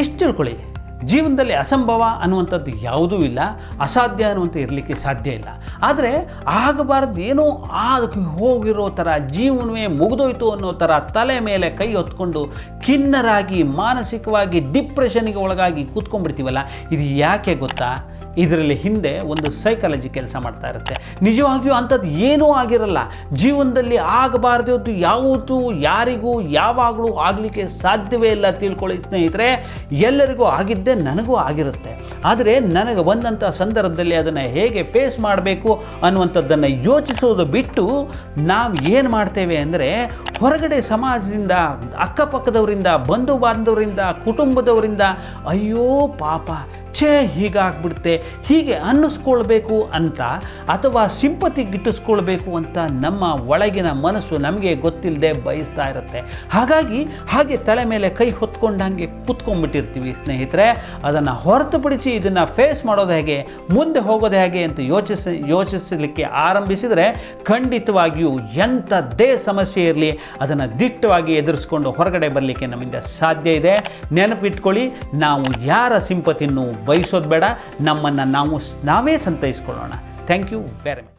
ಇಷ್ಟು ತಿಳ್ಕೊಳ್ಳಿ ಜೀವನದಲ್ಲಿ ಅಸಂಭವ ಅನ್ನುವಂಥದ್ದು ಯಾವುದೂ ಇಲ್ಲ, ಅಸಾಧ್ಯ ಅನ್ನುವಂಥ ಇರಲಿಕ್ಕೆ ಸಾಧ್ಯ ಇಲ್ಲ. ಆದರೆ ಆಗಬಾರ್ದು ಏನೋ ಅದಕ್ಕೆ ಹೋಗಿರೋ ಥರ, ಜೀವನವೇ ಮುಗಿದೋಯ್ತು ಅನ್ನೋ ಥರ ತಲೆ ಮೇಲೆ ಕೈ ಹೊತ್ಕೊಂಡು ಖಿನ್ನರಾಗಿ, ಮಾನಸಿಕವಾಗಿ, ಡಿಪ್ರೆಷನ್ಗೆ ಒಳಗಾಗಿ ಕೂತ್ಕೊಂಡ್ಬಿಡ್ತೀವಲ್ಲ, ಇದು ಯಾಕೆ ಗೊತ್ತಾ? ಇದರಲ್ಲಿ ಹಿಂದೆ ಒಂದು ಸೈಕಾಲಜಿ ಕೆಲಸ ಮಾಡ್ತಾ ಇರುತ್ತೆ. ನಿಜವಾಗಿಯೂ ಅಂಥದ್ದು ಏನೂ ಆಗಿರಲ್ಲ. ಜೀವನದಲ್ಲಿ ಆಗಬಾರ್ದು ಯಾವುದು ಯಾರಿಗೂ ಯಾವಾಗಲೂ ಆಗಲಿಕ್ಕೆ ಸಾಧ್ಯವೇ ಇಲ್ಲ ತಿಳ್ಕೊಳ್ಳಿ ಸ್ನೇಹಿತರೆ. ಎಲ್ಲರಿಗೂ ಆಗಿದ್ದೆ ನನಗೂ ಆಗಿರುತ್ತೆ. ಆದರೆ ನನಗೆ ಬಂದಂಥ ಸಂದರ್ಭದಲ್ಲಿ ಅದನ್ನು ಹೇಗೆ ಫೇಸ್ ಮಾಡಬೇಕು ಅನ್ನುವಂಥದ್ದನ್ನು ಯೋಚಿಸೋದು ಬಿಟ್ಟು ನಾವು ಏನು ಮಾಡ್ತೇವೆ ಅಂದರೆ ಹೊರಗಡೆ ಸಮಾಜದಿಂದ, ಅಕ್ಕಪಕ್ಕದವರಿಂದ ಬಂಧು ಬಾಂಧವರಿಂದ ಕುಟುಂಬದವರಿಂದ, ಅಯ್ಯೋ ಪಾಪ, ಛೇ, ಹೀಗಾಗ್ಬಿಡುತ್ತೆ. ಹೀಗೆ ಅನ್ನಿಸ್ಕೊಳ್ಬೇಕು ಅಂತ ಅಥವಾ ಸಿಂಪತಿ ಗಿಟ್ಟಿಸ್ಕೊಳ್ಬೇಕು ಅಂತ ನಮ್ಮ ಒಳಗಿನ ಮನಸ್ಸು ನಮಗೆ ಗೊತ್ತಿಲ್ಲದೆ ಬಯಸ್ತಾ ಇರುತ್ತೆ. ಹಾಗಾಗಿ ಹಾಗೆ ತಲೆ ಮೇಲೆ ಕೈ ಹೊತ್ಕೊಂಡಂಗೆ ಕೂತ್ಕೊಂಡ್ಬಿಟ್ಟಿರ್ತೀವಿ ಸ್ನೇಹಿತರೆ. ಅದನ್ನು ಹೊರತುಪಡಿಸಿ ಇದನ್ನು ಫೇಸ್ ಮಾಡೋದು ಹೇಗೆ, ಮುಂದೆ ಹೋಗೋದು ಹೇಗೆ ಅಂತ ಯೋಚಿಸಿ, ಯೋಚಿಸಲಿಕ್ಕೆ ಆರಂಭಿಸಿದರೆ ಖಂಡಿತವಾಗಿಯೂ ಎಂಥದ್ದೇ ಸಮಸ್ಯೆ ಇರಲಿ ಅದನ್ನು ದಿಟ್ಟವಾಗಿ ಎದುರಿಸ್ಕೊಂಡು ಹೊರಗಡೆ ಬರಲಿಕ್ಕೆ ನಮ್ಮಿಂದ ಸಾಧ್ಯ ಇದೆ. ನೆನಪಿಟ್ಕೊಳ್ಳಿ, ನಾವು ಯಾರ ಸಿಂಪತಿಯನ್ನು ಬಯಸೋದು ಬೇಡ. ನಮ್ಮನ್ನು ನಾವು, ನಾವೇ ಸಂತೈಸ್ಕೊಳ್ಳೋಣ. Thank you very much